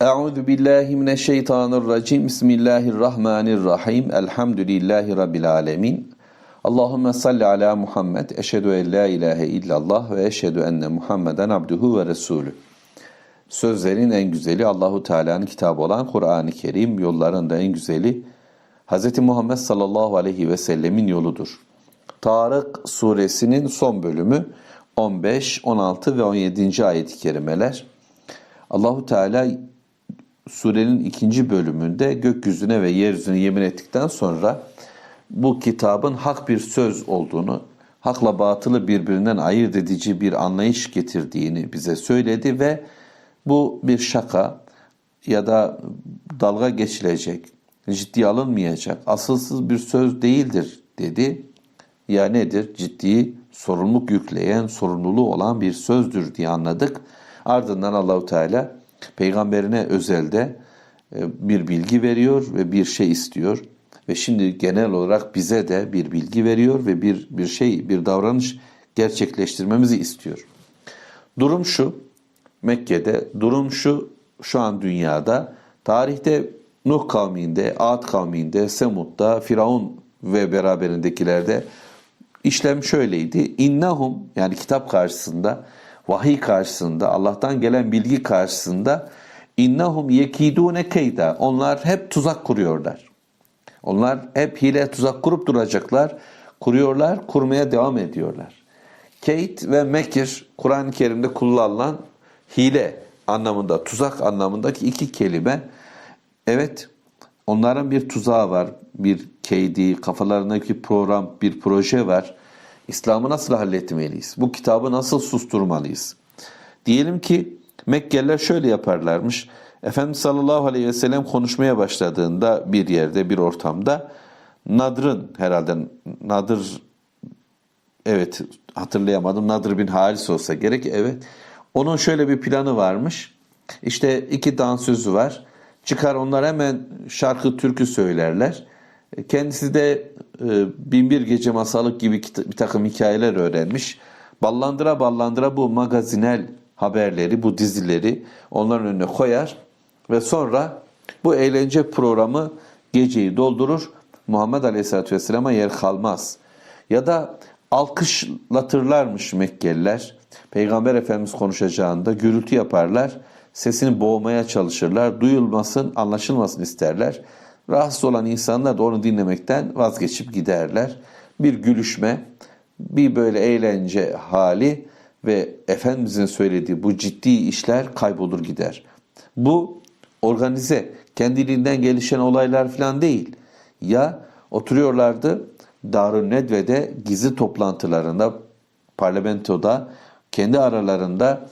Euzu billahi mineşşeytanirracim. Bismillahirrahmanirrahim. Elhamdülillahi rabbil alamin. Allahumme salli ala Muhammed. Eşhedü en la ilahe illallah ve eşhedü enne Muhammeden abduhu ve resulü. Sözlerin en güzeli Allahu Teala'nın kitabı olan Kur'an-ı Kerim, yolların da en güzeli Hz. Muhammed sallallahu aleyhi ve sellemin yoludur. Tarık suresinin son bölümü 15, 16 ve 17. ayet-i kerimeler. Allahu Teala surenin ikinci bölümünde gökyüzüne ve yeryüzüne yemin ettikten sonra bu kitabın hak bir söz olduğunu, hakla batılı birbirinden ayırt edici bir anlayış getirdiğini bize söyledi ve bu bir şaka ya da dalga geçilecek, ciddiye alınmayacak, asılsız bir söz değildir dedi. Ya nedir? Ciddi, sorumluluk yükleyen, sorumluluğu olan bir sözdür diye anladık. Ardından Allahu Teala peygamberine özelde e, bir bilgi veriyor ve bir şey istiyor. Ve şimdi genel olarak bize de bir bilgi veriyor ve bir bir şey, bir davranış gerçekleştirmemizi istiyor. Durum şu, Mekke'de, durum şu, şu an dünyada, tarihte Nuh kavminde, Ad kavminde, Semud'da, Firavun ve beraberindekilerde işlem şöyleydi. İnnahum yani kitap karşısında, vahiy karşısında, Allah'tan gelen bilgi karşısında innahum yekidune keyda. Onlar hep tuzak kuruyorlar. Onlar hep hile tuzak kurup duracaklar. Kuruyorlar, kurmaya devam ediyorlar. Keyt ve mekir Kur'an-ı Kerim'de kullanılan hile anlamında, tuzak anlamındaki iki kelime. Evet, onların bir tuzağı var, bir keydi, kafalarındaki program, bir proje var. İslam'ı nasıl halletmeliyiz? Bu kitabı nasıl susturmalıyız? Diyelim ki Mekkeliler şöyle yaparlarmış. Efendimiz sallallahu aleyhi ve sellem konuşmaya başladığında bir yerde, bir ortamda Nadır'ın herhalde Nadır evet hatırlayamadım. Nadır bin Haris olsa gerek. Evet. Onun şöyle bir planı varmış. İşte iki dansözü var. Çıkar onlar hemen şarkı türkü söylerler. Kendisi de e, Binbir Gece Masalık gibi bir takım hikayeler öğrenmiş. Ballandıra ballandıra bu magazinel haberleri, bu dizileri onların önüne koyar ve sonra bu eğlence programı geceyi doldurur. Muhammed Aleyhisselatü Vesselam'a yer kalmaz. Ya da alkışlatırlarmış Mekkeliler. Peygamber Efendimiz konuşacağında gürültü yaparlar. Sesini boğmaya çalışırlar. Duyulmasın, anlaşılmasın isterler. Rahatsız olan insanlar da onu dinlemekten vazgeçip giderler. Bir gülüşme, bir böyle eğlence hali ve Efendimizin söylediği bu ciddi işler kaybolur gider. Bu organize, kendiliğinden gelişen olaylar falan değil. Ya oturuyorlardı Darun Nedve'de gizli toplantılarında, parlamentoda, kendi aralarında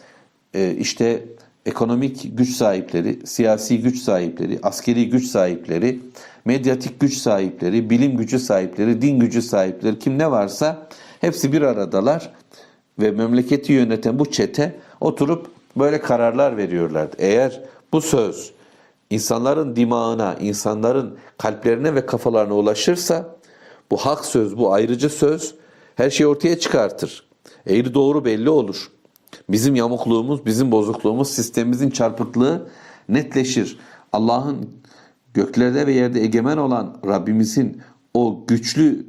e, işte ekonomik güç sahipleri, siyasi güç sahipleri, askeri güç sahipleri, medyatik güç sahipleri, bilim gücü sahipleri, din gücü sahipleri kim ne varsa hepsi bir aradalar ve memleketi yöneten bu çete oturup böyle kararlar veriyorlardı. Eğer bu söz insanların dimağına, insanların kalplerine ve kafalarına ulaşırsa bu hak söz, bu ayrıcı söz her şeyi ortaya çıkartır. Eğri doğru belli olur. Bizim yamukluğumuz, bizim bozukluğumuz, sistemimizin çarpıklığı netleşir. Allah'ın göklerde ve yerde egemen olan Rabbimizin o güçlü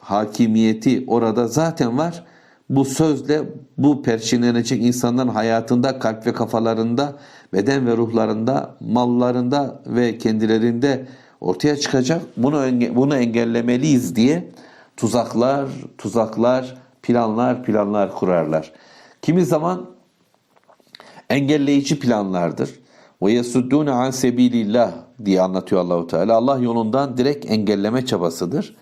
hakimiyeti orada zaten var. Bu sözle bu perçinlenecek insanların hayatında, kalp ve kafalarında, beden ve ruhlarında, mallarında ve kendilerinde ortaya çıkacak. Bunu bunu engellemeliyiz diye tuzaklar, tuzaklar, planlar, planlar kurarlar. Kimi zaman engelleyici planlardır. Ve yesuddune an sebilillah diye anlatıyor Allahu Teala. Allah yolundan direkt engelleme çabasıdır.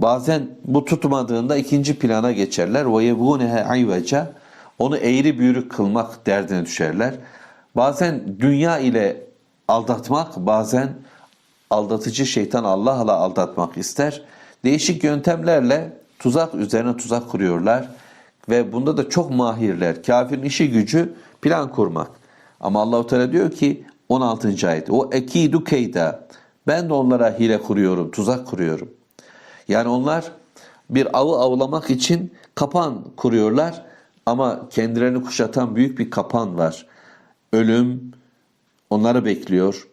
Bazen bu tutmadığında ikinci plana geçerler. Ve yebunehe ayveca onu eğri büğrü kılmak derdine düşerler. Bazen dünya ile aldatmak, bazen aldatıcı şeytan Allah'la aldatmak ister. Değişik yöntemlerle tuzak üzerine tuzak kuruyorlar ve bunda da çok mahirler. Kafirin işi gücü plan kurmak. Ama Allahu Teala diyor ki 16. ayet. O ekidu keyda. Ben de onlara hile kuruyorum, tuzak kuruyorum. Yani onlar bir avı avlamak için kapan kuruyorlar ama kendilerini kuşatan büyük bir kapan var. Ölüm, onları bekliyor.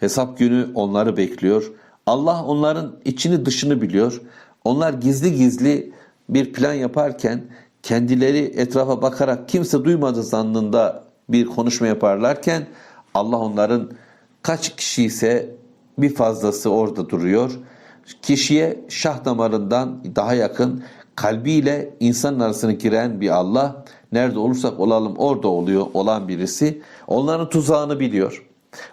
Hesap günü onları bekliyor. Allah onların içini dışını biliyor. Onlar gizli gizli bir plan yaparken kendileri etrafa bakarak kimse duymadı zannında bir konuşma yaparlarken Allah onların kaç kişi ise bir fazlası orada duruyor. Kişiye şah damarından daha yakın kalbiyle insanın arasına giren bir Allah nerede olursak olalım orada oluyor olan birisi onların tuzağını biliyor.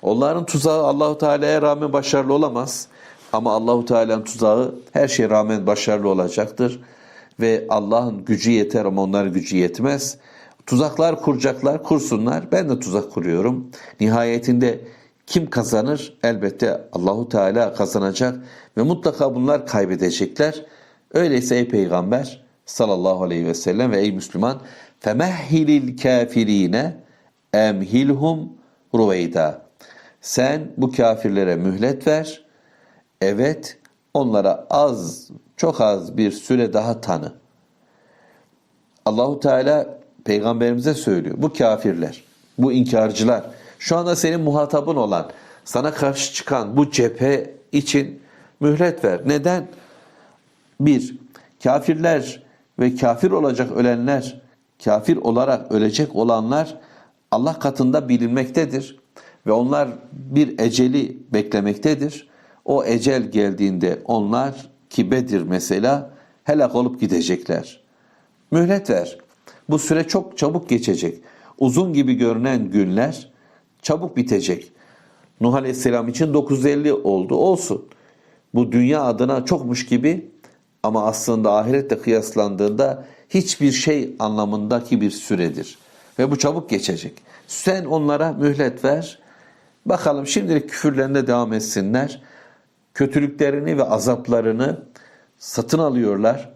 Onların tuzağı Allahu Teala'ya rağmen başarılı olamaz. Ama Allahu Teala'nın tuzağı her şeye rağmen başarılı olacaktır. Ve Allah'ın gücü yeter ama onların gücü yetmez. Tuzaklar kuracaklar, kursunlar. Ben de tuzak kuruyorum. Nihayetinde kim kazanır? Elbette Allahu Teala kazanacak ve mutlaka bunlar kaybedecekler. Öyleyse ey peygamber sallallahu aleyhi ve sellem ve ey Müslüman femehhilil kafirine emhilhum ruveyda. Sen bu kafirlere mühlet ver. Evet, onlara az, çok az bir süre daha tanı. Allahu Teala peygamberimize söylüyor. Bu kafirler, bu inkarcılar, şu anda senin muhatabın olan, sana karşı çıkan bu cephe için mühlet ver. Neden? Bir, kafirler ve kafir olacak ölenler, kafir olarak ölecek olanlar Allah katında bilinmektedir ve onlar bir eceli beklemektedir. O ecel geldiğinde onlar ki Bedir mesela helak olup gidecekler. Mühlet ver. Bu süre çok çabuk geçecek. Uzun gibi görünen günler çabuk bitecek. Nuh Aleyhisselam için 950 oldu. Olsun. Bu dünya adına çokmuş gibi ama aslında ahirette kıyaslandığında hiçbir şey anlamındaki bir süredir. Ve bu çabuk geçecek. Sen onlara mühlet ver. Bakalım şimdilik küfürlerinde devam etsinler. Kötülüklerini ve azaplarını satın alıyorlar.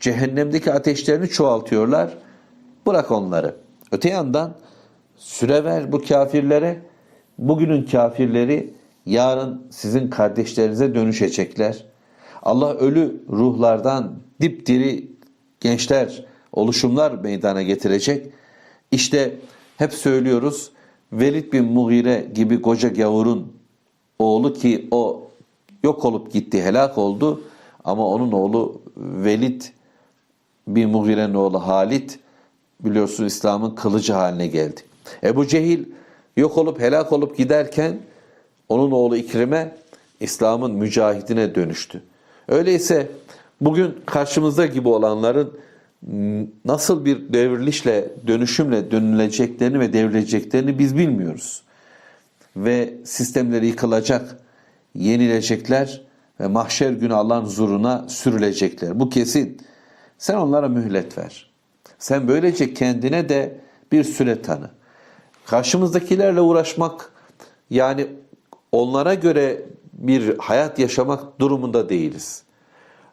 Cehennemdeki ateşlerini çoğaltıyorlar. Bırak onları. Öte yandan süre ver bu kafirlere. Bugünün kafirleri yarın sizin kardeşlerinize dönüşecekler. Allah ölü ruhlardan dipdiri gençler, oluşumlar meydana getirecek. İşte hep söylüyoruz Velid bin Mughire gibi koca gavurun oğlu ki o yok olup gitti, helak oldu. Ama onun oğlu Velid bin Mughire'nin oğlu Halit biliyorsun İslam'ın kılıcı haline geldi. Ebu Cehil yok olup helak olup giderken onun oğlu İkrime İslam'ın mücahidine dönüştü. Öyleyse bugün karşımızda gibi olanların nasıl bir devrilişle, dönüşümle dönüleceklerini ve devrileceklerini biz bilmiyoruz. Ve sistemleri yıkılacak, yenilecekler ve mahşer günü Allah'ın huzuruna sürülecekler. Bu kesin. Sen onlara mühlet ver. Sen böylece kendine de bir süre tanı. Karşımızdakilerle uğraşmak yani onlara göre bir hayat yaşamak durumunda değiliz.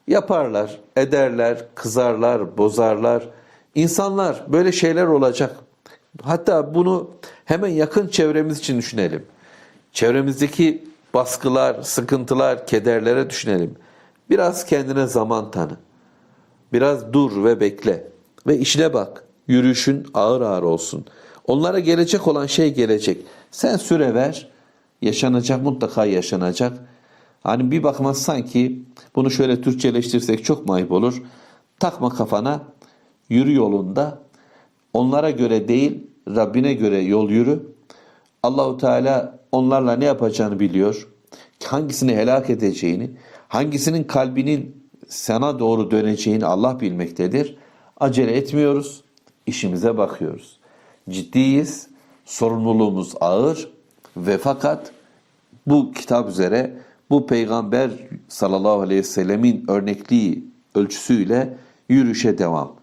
Yaparlar, ederler, kızarlar, bozarlar. İnsanlar böyle şeyler olacak. Hatta bunu hemen yakın çevremiz için düşünelim. Çevremizdeki baskılar, sıkıntılar, kederlere düşünelim. Biraz kendine zaman tanı. Biraz dur ve bekle. Ve işine bak. Yürüyüşün ağır ağır olsun. Onlara gelecek olan şey gelecek. Sen süre ver. Yaşanacak mutlaka yaşanacak. Hani bir bakıma sanki bunu şöyle Türkçeleştirsek çok mu ayıp olur? Takma kafana, yürü yolunda. Onlara göre değil, Rabbine göre yol yürü. Allahu Teala onlarla ne yapacağını biliyor. Hangisini helak edeceğini, hangisinin kalbinin sana doğru döneceğini Allah bilmektedir. Acele etmiyoruz, işimize bakıyoruz. Ciddiyiz, sorumluluğumuz ağır ve fakat bu kitap üzere bu peygamber sallallahu aleyhi ve sellemin örnekliği ölçüsüyle yürüyüşe devam.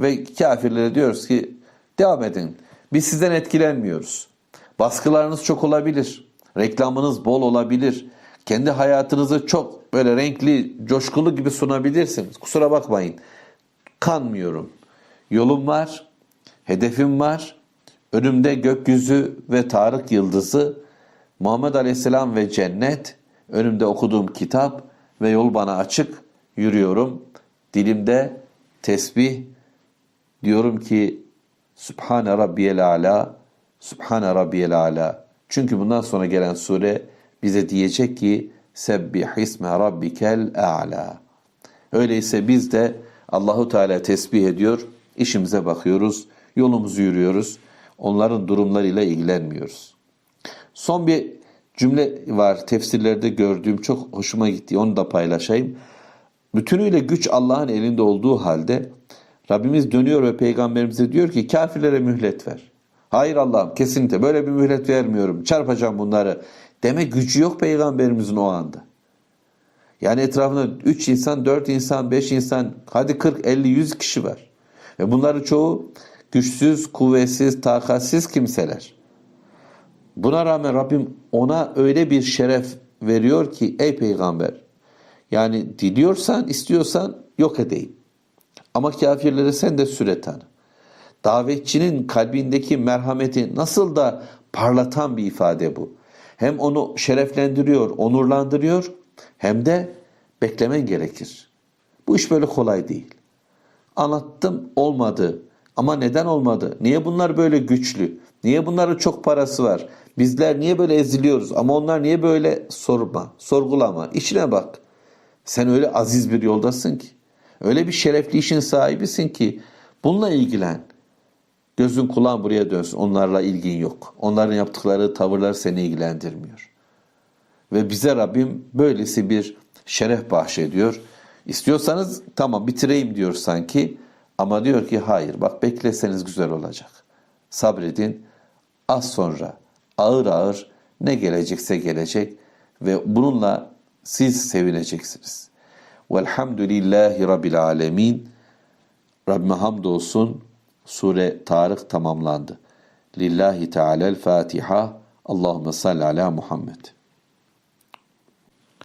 Ve kafirlere diyoruz ki devam edin. Biz sizden etkilenmiyoruz. Baskılarınız çok olabilir. Reklamınız bol olabilir. Kendi hayatınızı çok böyle renkli, coşkulu gibi sunabilirsiniz. Kusura bakmayın. Kanmıyorum. Yolum var, hedefim var. Önümde gökyüzü ve Tarık yıldızı, Muhammed Aleyhisselam ve cennet, önümde okuduğum kitap ve yol bana açık, yürüyorum. Dilimde tesbih, diyorum ki Sübhane Rabbiyel Ala, Sübhane Rabbiyel Ala. Çünkü bundan sonra gelen sure bize diyecek ki Sebbih isme rabbikel a'la. Öyleyse biz de Allahu Teala tesbih ediyor, işimize bakıyoruz, yolumuzu yürüyoruz. Onların durumlarıyla ilgilenmiyoruz. Son bir cümle var tefsirlerde gördüğüm çok hoşuma gitti. Onu da paylaşayım. Bütünüyle güç Allah'ın elinde olduğu halde Rabbimiz dönüyor ve peygamberimize diyor ki kafirlere mühlet ver. Hayır Allah'ım kesinlikle böyle bir mühlet vermiyorum. Çarpacağım bunları. Deme gücü yok peygamberimizin o anda. Yani etrafında 3 insan, 4 insan, 5 insan, hadi 40, 50, 100 kişi var. Ve bunların çoğu güçsüz, kuvvetsiz, takatsiz kimseler. Buna rağmen Rabbim ona öyle bir şeref veriyor ki ey peygamber yani diliyorsan, istiyorsan yok edeyim. Ama kafirlere sen de süre tanı. Davetçinin kalbindeki merhameti nasıl da parlatan bir ifade bu. Hem onu şereflendiriyor, onurlandırıyor hem de beklemen gerekir. Bu iş böyle kolay değil. Anlattım olmadı. Ama neden olmadı? Niye bunlar böyle güçlü? Niye bunların çok parası var? Bizler niye böyle eziliyoruz? Ama onlar niye böyle sorma, sorgulama, işine bak. Sen öyle aziz bir yoldasın ki. Öyle bir şerefli işin sahibisin ki bununla ilgilen. Gözün kulağın buraya dönsün. Onlarla ilgin yok. Onların yaptıkları tavırlar seni ilgilendirmiyor. Ve bize Rabbim böylesi bir şeref bahşediyor. İstiyorsanız tamam bitireyim diyor sanki. Ama diyor ki hayır bak bekleseniz güzel olacak. Sabredin. Az sonra ağır ağır ne gelecekse gelecek ve bununla siz sevineceksiniz. Velhamdülillahi Rabbil Alemin. Rabbime hamdolsun sure Tarık tamamlandı. Lillahi Teala'l Fatiha. Allahümme salli ala Muhammed.